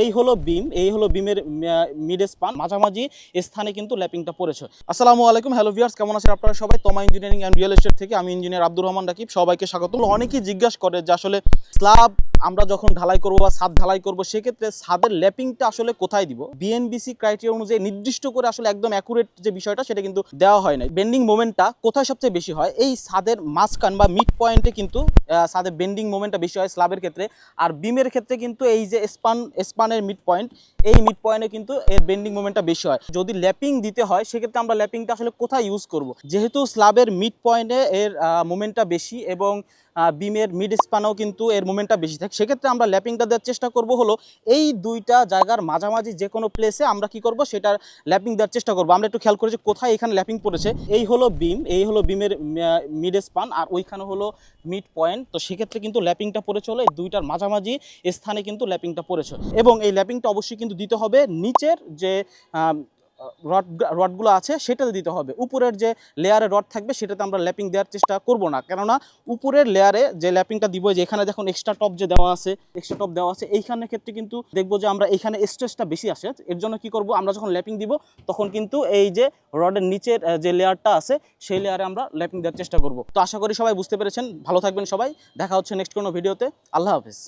এই হলো বিম এই হলো বিমের মিড স্পান। মাঝামাঝি স্থানে কিন্তু ল্যাপিংটা পড়েছে। আসসালামু আলাইকুম, হ্যালো ভিউয়ার্স, কেমন আছেন আপনারা সবাই? তোমা ইঞ্জিনিয়ারিং অ্যান্ড রিয়েল এস্টেট থেকে আমি ইঞ্জিনিয়ার আব্দুর রহমান রাকিব। সবাইকে স্বাগত অনেকেই জিজ্ঞাসা করে যে আসলে স্ল্যাব আমরা যখন ঢালাই করব বা ছাদ ঢালাই করব, সেক্ষেত্রে ছাদের ল্যাপিংটা আসলে কোথায় দিব? বিএনবিসি ক্রাইটেরিয়া অনুযায়ী নির্দিষ্ট করে আসলে একদম অ্যাকুরেট যে বিষয়টা, সেটা কিন্তু দেওয়া হয় না বেন্ডিং মোমেন্টটা কোথায় সবচেয়ে বেশি হয়? এই ছাদের মাঝখান বা মিড পয়েন্টে কিন্তু ছাদের বেন্ডিং মোমেন্টটা বেশি হয় স্ল্যাবের ক্ষেত্রে। আর বিমের ক্ষেত্রে কিন্তু এই যে স্পান স্পানের মিড পয়েন্ট এই মিড পয়েন্টে কিন্তু এর বেন্ডিং মোমেন্টটা বেশি হয়। যদি ল্যাপিং দিতে হয়, সেক্ষেত্রে আমরা ল্যাপিংটা আসলে কোথায় ইউজ করব? যেহেতু স্ল্যাবের মিড পয়েন্টে এর মোমেন্টটা বেশি এবং বিমের মিড স্পানেও কিন্তু এর মোমেন্টটা বেশি থাকে সেক্ষেত্রে আমরা ল্যাপিংটা দেওয়ার চেষ্টা করব হলো এই দুইটা জায়গার মাঝামাঝি যে কোনো প্লেসে আমরা কি করব? সেটার ল্যাপিং দেওয়ার চেষ্টা করব। আমরা একটু খেয়াল করি যে কোথায় এখানে ল্যাপিং পড়েছে। এই হলো বিম এই হলো বিমের মিড স্পান আর ওইখানে হলো মিড পয়েন্ট তো সেক্ষেত্রে কিন্তু ল্যাপিংটা পড়েছে হলো এই দুইটার মাঝামাঝি স্থানে কিন্তু ল্যাপিংটা পড়েছে। এবং এই ল্যাপিংটা অবশ্যই কিন্তু দিতে হবে নিচের যে রড রডগুলো আছে, সেটাতে দিতে হবে। উপরের যে লেয়ারে রড থাকবে, সেটাতে আমরা ল্যাপিং দেওয়ার চেষ্টা করব না। কেননা, উপরের লেয়ারে যে ল্যাপিংটা দিব যে এখানে দেখুন এক্সট্রা টপ যে দেওয়া আছে এক্সট্রা টপ দেওয়া আছে, এইখানের ক্ষেত্রে কিন্তু দেখব যে আমরা এখানে স্ট্রেসটা বেশি আসে। এর জন্য কি করব, আমরা যখন ল্যাপিং দিব, তখন কিন্তু এই যে রডের নিচের যে লেয়ারটা আছে, সেই লেয়ারে আমরা ল্যাপিং দেওয়ার চেষ্টা করব। তো আশা করি সবাই বুঝতে পেরেছেন। ভালো থাকবেন সবাই। দেখা হচ্ছে নেক্সট কোনো ভিডিওতে আল্লাহ হাফিজ।